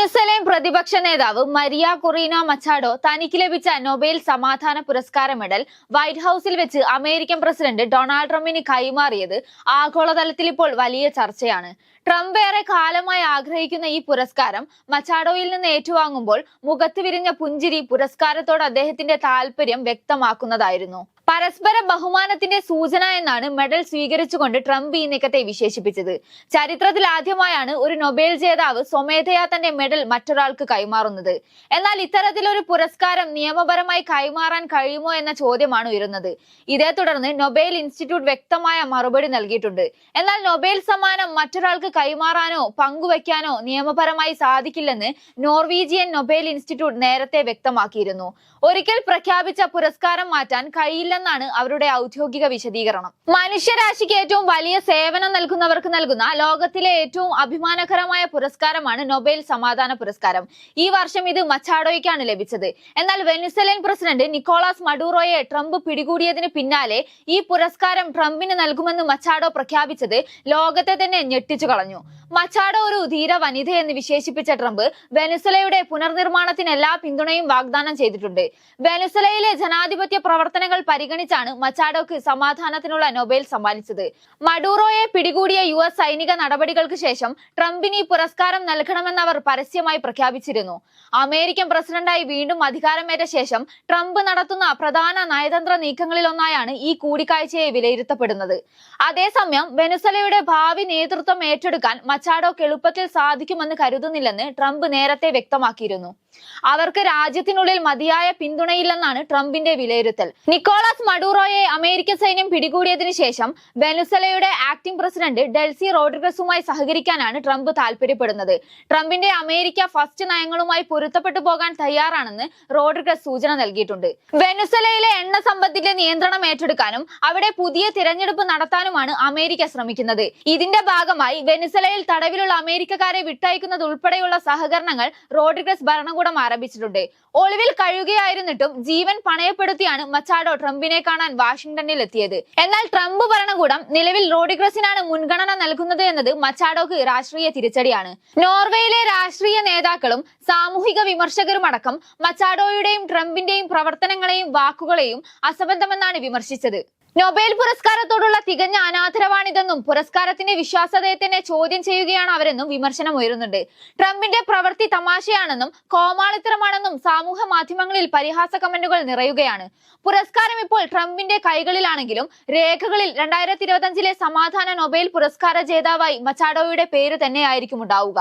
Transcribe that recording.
വെനുസലേം പ്രതിപക്ഷ നേതാവ് Maria Corina Machado തനിക്ക് ലഭിച്ച നൊബേൽ സമാധാന പുരസ്കാര മെഡൽ വൈറ്റ് ഹൌസിൽ വെച്ച് അമേരിക്കൻ പ്രസിഡന്റ് ഡൊണാൾഡ് ട്രംപിന് കൈമാറിയത് ആഗോളതലത്തിൽ ഇപ്പോൾ വലിയ ചർച്ചയാണ്. ട്രംപ് ഏറെ കാലമായി ആഗ്രഹിക്കുന്ന ഈ പുരസ്കാരം മച്ചാഡോയിൽ നിന്ന് ഏറ്റുവാങ്ങുമ്പോൾ മുഖത്ത് വിരിഞ്ഞ പുഞ്ചിരി പുരസ്കാരത്തോട് അദ്ദേഹത്തിന്റെ താല്പര്യം വ്യക്തമാക്കുന്നതായിരുന്നു. പരസ്പര ബഹുമാനത്തിന്റെ സൂചന എന്നാണ് മെഡൽ സ്വീകരിച്ചുകൊണ്ട് ട്രംപ് ഈ നീക്കത്തെ വിശേഷിപ്പിച്ചത്. ചരിത്രത്തിൽ ആദ്യമായാണ് ഒരു നൊബേൽ ജേതാവ് സ്വമേധയാ തന്റെ മെഡൽ മറ്റൊരാൾക്ക് കൈമാറുന്നത്. എന്നാൽ ഇത്തരത്തിലൊരു പുരസ്കാരം നിയമപരമായി കൈമാറാൻ കഴിയുമോ എന്ന ചോദ്യമാണ് ഉയരുന്നത്. ഇതേ തുടർന്ന് നൊബേൽ ഇൻസ്റ്റിറ്റ്യൂട്ട് വ്യക്തമായ മറുപടി നൽകിയിട്ടുണ്ട്. എന്നാൽ നൊബേൽ സമ്മാനം മറ്റൊരാൾക്ക് കൈമാറാനോ പങ്കുവയ്ക്കാനോ നിയമപരമായി സാധിക്കില്ലെന്ന് നോർവീജിയൻ നൊബേൽ ഇൻസ്റ്റിറ്റ്യൂട്ട് നേരത്തെ വ്യക്തമാക്കിയിരുന്നു. ഒരിക്കൽ പ്രഖ്യാപിച്ച പുരസ്കാരം മാറ്റാൻ കഴിയില്ലെന്നാണ് അവരുടെ ഔദ്യോഗിക വിശദീകരണം. മനുഷ്യരാശിക്ക് ഏറ്റവും വലിയ സേവനം നൽകുന്നവർക്ക് നൽകുന്ന ലോകത്തിലെ ഏറ്റവും അഭിമാനകരമായ പുരസ്കാരമാണ് നൊബേൽ സമാധാന പുരസ്കാരം. ഈ വർഷം ഇത് മച്ചാഡോയ്ക്കാണ് ലഭിച്ചത്. എന്നാൽ വെനിസലേൻ പ്രസിഡന്റ് നിക്കോളാസ് മഡൂറോയെ ട്രംപ് പിടികൂടിയതിന് പിന്നാലെ ഈ പുരസ്കാരം ട്രംപിന് നൽകുമെന്ന് മച്ചാഡോ പ്രഖ്യാപിച്ചത് ലോകത്തെ തന്നെ ഞെട്ടിച്ചു കളഞ്ഞു. മച്ചാഡോ ഒരു ധീര വനിത എന്ന് വിശേഷിപ്പിച്ച ട്രംപ് വെനിസലയുടെ പുനർനിർമ്മാണത്തിന് എല്ലാ പിന്തുണയും വാഗ്ദാനം ചെയ്തിട്ടുണ്ട്. വെനിസലയിലെ ജനാധിപത്യ പ്രവർത്തനങ്ങൾ പരിഗണിച്ചാണ് മച്ചാഡോക്ക് സമാധാനത്തിനുള്ള നൊബേൽ സമ്മാനിച്ചത്. മഡൂറോയെ പിടികൂടിയ യു എസ് സൈനിക നടപടികൾക്ക് ശേഷം ട്രംപിന് ഈ പുരസ്കാരം നൽകണമെന്ന് അവർ പരസ്യമായി പ്രഖ്യാപിച്ചിരുന്നു. അമേരിക്കൻ പ്രസിഡന്റായി വീണ്ടും അധികാരമേറ്റ ശേഷം ട്രംപ് നടത്തുന്ന പ്രധാന നയതന്ത്ര നീക്കങ്ങളിലൊന്നായാണ് ഈ കൂടിക്കാഴ്ചയെ വിലയിരുത്തപ്പെടുന്നത്. അതേസമയം വെനുസലയുടെ ഭാവി നേതൃത്വം ഏറ്റെടുക്കാൻ മച്ചാഡോക്ക് എളുപ്പത്തിൽ സാധിക്കുമെന്ന് കരുതുന്നില്ലെന്ന് ട്രംപ് നേരത്തെ വ്യക്തമാക്കിയിരുന്നു. അവർക്ക് രാജ്യത്തിനുള്ളിൽ മതിയായ പിന്തുണയില്ലെന്നാണ് ട്രംപിന്റെ വിലയിരുത്തൽ. നിക്കോളാസ് മഡൂറോയെ അമേരിക്കൻ സൈന്യം പിടികൂടിയതിനു ശേഷം വെനുസലയുടെ ആക്ടിംഗ് പ്രസിഡന്റ് ഡെൽസി റോഡ്രിഗസുമായി സഹകരിക്കാനാണ് ട്രംപ് താല്പര്യപ്പെടുന്നത്. ട്രംപിന്റെ അമേരിക്ക ഫസ്റ്റ് നയങ്ങളുമായി പൊരുത്തപ്പെട്ടു പോകാൻ തയ്യാറാണെന്ന് റോഡ്രിഗസ് സൂചന നൽകിയിട്ടുണ്ട്. വെനുസലയിലെ എണ്ണ സമ്പത്തിന്റെ നിയന്ത്രണം ഏറ്റെടുക്കാനും അവിടെ പുതിയ തിരഞ്ഞെടുപ്പ് നടത്താനുമാണ് അമേരിക്ക ശ്രമിക്കുന്നത്. ഇതിന്റെ ഭാഗമായി വെനുസലയിൽ തടവിലുള്ള അമേരിക്കക്കാരെ വിട്ടയക്കുന്നത് ഉൾപ്പെടെയുള്ള സഹകരണങ്ങൾ റോഡ്രിഗസ് ഭരണകൂടം ആരംഭിച്ചിട്ടുണ്ട്. ഒളിവിൽ കഴിയുകയായിരുന്നിട്ടും ജീവൻ പണയപ്പെടുത്തിയാണ് മച്ചാഡോ ട്രംപിനെ കാണാൻ വാഷിംഗ്ടണിൽ എത്തിയത്. എന്നാൽ ട്രംപ് ഭരണകൂടം നിലവിൽ റോഡിക്രസിനാണ് മുൻഗണന നൽകുന്നത് എന്നത് മച്ചാഡോക്ക് രാഷ്ട്രീയ തിരിച്ചടിയാണ്. നോർവേയിലെ രാഷ്ട്രീയ നേതാക്കളും സാമൂഹിക വിമർശകരും അടക്കം മച്ചാഡോയുടെയും ട്രംപിന്റെയും പ്രവർത്തനങ്ങളെയും വാക്കുകളെയും അസംബന്ധമെന്നാണ് വിമർശിച്ചത്. നൊബേൽ പുരസ്കാരത്തോടുള്ള തികഞ്ഞ അനാദരവാണിതെന്നും പുരസ്കാരത്തിന്റെ വിശ്വാസതയെ തന്നെ ചോദ്യം ചെയ്യുകയാണ് അവരെന്നും വിമർശനം ഉയരുന്നുണ്ട്. ട്രംപിന്റെ പ്രവൃത്തി തമാശയാണെന്നും കോമാളിത്തരമാണെന്നും സാമൂഹ്യ മാധ്യമങ്ങളിൽ പരിഹാസ കമന്റുകൾ നിറയുകയാണ്. പുരസ്കാരം ഇപ്പോൾ ട്രംപിന്റെ കൈകളിലാണെങ്കിലും രേഖകളിൽ രണ്ടായിരത്തി ഇരുപത്തി സമാധാന നൊബേൽ പുരസ്കാര ജേതാവായി മച്ചാഡോയുടെ പേര് തന്നെയായിരിക്കും ഉണ്ടാവുക